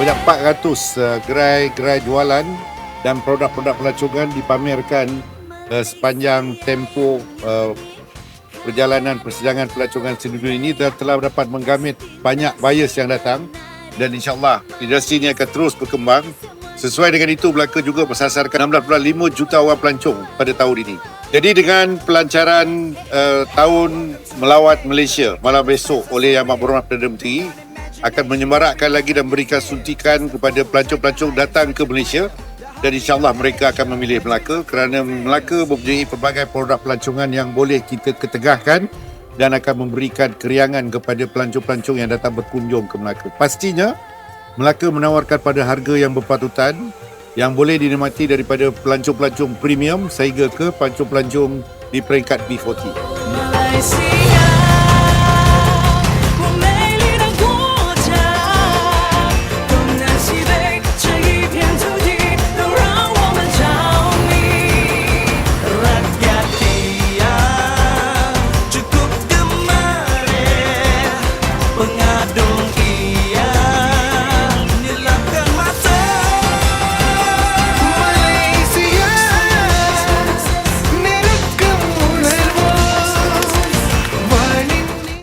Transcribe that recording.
Banyak 400 uh, gerai-gerai jualan dan produk-produk pelancongan dipamerkan uh, sepanjang tempoh uh, perjalanan persidangan pelancongan sedunia ini dan telah dapat menggamit banyak buyers yang datang dan insyaAllah industri ini akan terus berkembang Sesuai dengan itu, Melaka juga bersasarkan 16.5 juta orang pelancong pada tahun ini. Jadi dengan pelancaran uh, tahun melawat Malaysia malam besok oleh Yang Berhormat Perdana Menteri akan menyemarakkan lagi dan memberikan suntikan kepada pelancong-pelancong datang ke Malaysia dan insyaAllah mereka akan memilih Melaka kerana Melaka mempunyai pelbagai produk pelancongan yang boleh kita ketegahkan dan akan memberikan keriangan kepada pelancong-pelancong yang datang berkunjung ke Melaka. Pastinya Melaka menawarkan pada harga yang berpatutan yang boleh dinikmati daripada pelancong-pelancong premium sehingga ke pelancong-pelancong di peringkat B40. Malaysia Não.